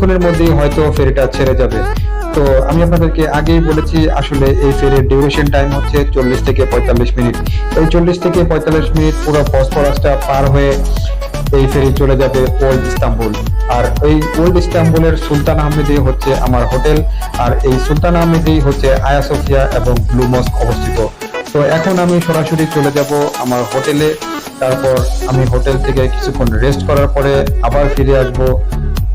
কিছুক্ষণের মধ্যেই হয়তো ফেরিটা ছেড়ে যাবে। তো আমি আপনাদেরকে আগেই বলেছি, আসলে এই ফেরির ডিউরেশন টাইম হচ্ছে চল্লিশ থেকে পঁয়তাল্লিশ মিনিট। এই চল্লিশ থেকে পঁয়তাল্লিশ মিনিট পুরো ফসফরাসটা পার হয়ে এই ফেরি চলে যাবে ওল্ড ইস্তাম্বুল। আর এই ওল্ড ইস্তাম্বুলের সুলতান আহমেদি হচ্ছে আমার হোটেল, আর এই সুলতান আহমেদি হচ্ছে আয়া সোফিয়া এবং ব্লু মস্ক অবস্থিত। তো এখন আমি সরাসরি চলে যাব আমার হোটেলে। তারপর আমি হোটেল থেকে কিছুক্ষণ রেস্ট করার পরে আবার ফিরে আসব।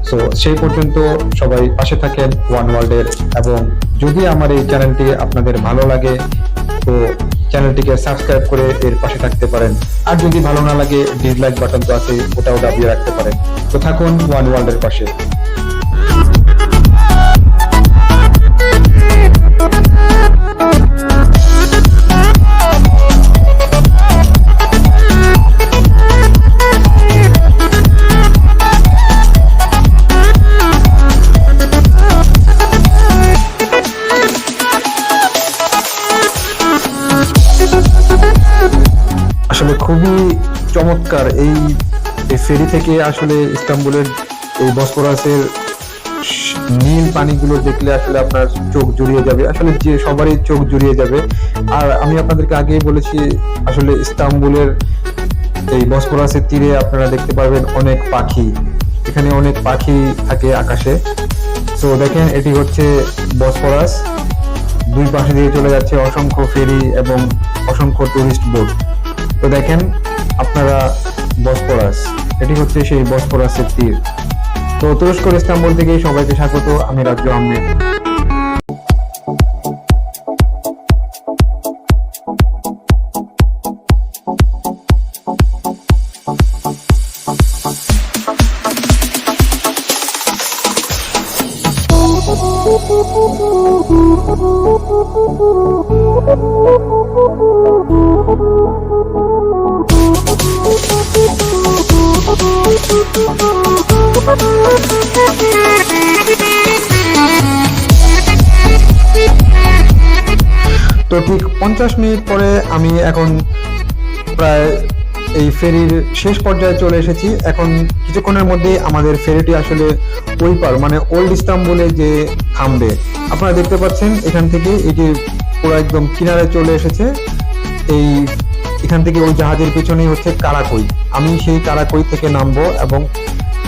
সো সেই পর্যন্ত সবাই পাশে থাকেন ওয়ান ওয়ার্ল্ডের এবং যদি আমার এই চ্যানেলটি আপনাদের ভালো লাগে, তো চ্যানেলটিকে সাবস্ক্রাইব করে এর পাশে থাকতে পারেন। আর যদি ভালো না লাগে ডিসলাইক বাটন তো আছে ওটাও দাবিয়ে রাখতে পারেন। তো থাকুন ওয়ান ওয়ার্ল্ডের পাশে। চমৎকার। এই ফেরি থেকে আসলে ইস্তাম্বুলের এই বসপরাসের নীল পানিগুলো দেখলে আসলে আপনার চোখ জুড়িয়ে যাবে। আসলে যে সবারই চোখ জুড়িয়ে যাবে। আর আমি আপনাদেরকে আগেই বলেছি, আসলে ইস্তাম্বুলের এই বসপরাসের তীরে আপনারা দেখতে পারবেন অনেক পাখি। এখানে অনেক পাখি থাকে আকাশে। তো দেখেন, এটি হচ্ছে বসপরাস। দুই পাশে দিয়ে চলে যাচ্ছে অসংখ্য ফেরি এবং অসংখ্য টুরিস্ট বোট তো দেখেন আপনারা বসপরাস, এটি হচ্ছে সেই বসপরাসের তীর। তো তুরস্কর ইস্তাম্বুল থেকে সবাইকে স্বাগত, আমি রাজ্য আহমেদ। তো ঠিক পঞ্চাশ মিনিট পরে আমি এখন প্রায় এই ফেরির শেষ পর্যায়ে চলে এসেছি। এখন কিছুক্ষণের মধ্যেই আমাদের ফেরিটি আসলে ওই পার মানে ওল্ড ইস্তাম্বুলে যে থামবে আপনারা দেখতে পাচ্ছেন, এখান থেকে এটি পুরো একদম কিনারে চলে এসেছে। এই এখান থেকে ওই জাহাজের পেছনেই হচ্ছে কারাকই। আমি সেই কারাকই থেকে নামবো এবং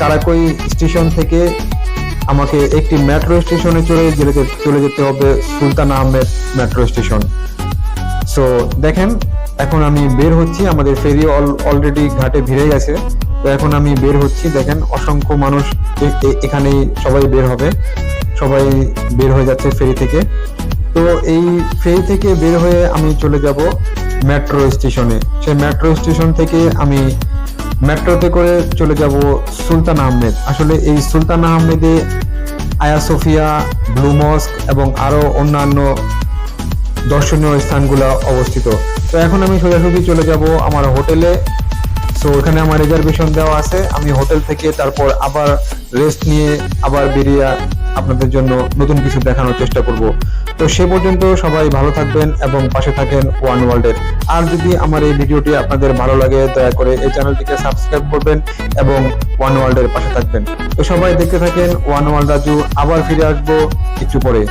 কারাকই স্টেশন থেকে আমাকে একটি মেট্রো স্টেশনে চলে যেতে চলে যেতে হবে Sultan Ahmed metro station so দেখেন, এখন আমি বের হচ্ছি, আমাদের ফেরি অলরেডি ঘাটে ভিড়ে গেছে তো এখন আমি বের হচ্ছি, দেখেন, অসংখ্য মানুষ এখানেই সবাই বের হবে। সবাই বের হয়ে যাচ্ছে ফেরি থেকে। তো এই ফেরি থেকে বের হয়ে আমি চলে যাব মেট্রো স্টেশনে সেই মেট্রো স্টেশন থেকে আমি মেট্রোতে করে চলে যাব সুলতান আহমেদ। আসলে এই সুলতান আহমেদে আয়া সোফিয়া, ব্লু মস্ক এবং আরও অন্যান্য দর্শনীয় স্থানগুলো অবস্থিত। তো এখন আমি সোজাসুজি চলে যাব আমার হোটেলে। সো ওখানে আমার রিজার্ভেশন দেওয়া আছে। আমি হোটেল থেকে তারপর আবার রেস্ট নিয়ে আবার বেরিয়ে আপনাদের জন্য নতুন কিছু দেখানোর চেষ্টা করব। তো সে পর্যন্ত সবাই ভালো থাকবেন এবং পাশে থাকেন ওয়ান ওয়ার্ল্ডের আর যদি আমার এই ভিডিওটি আপনাদের ভালো লাগে, দয়া করে এই চ্যানেলটিকে সাবস্ক্রাইব করবেন এবং ওয়ান ওয়ার্ল্ডের পাশে থাকবেন। তো সবাই দেখতে থাকেন ওয়ান ওয়ার্ল্ড রাজু। আবার ফিরে আসব একটু পরে।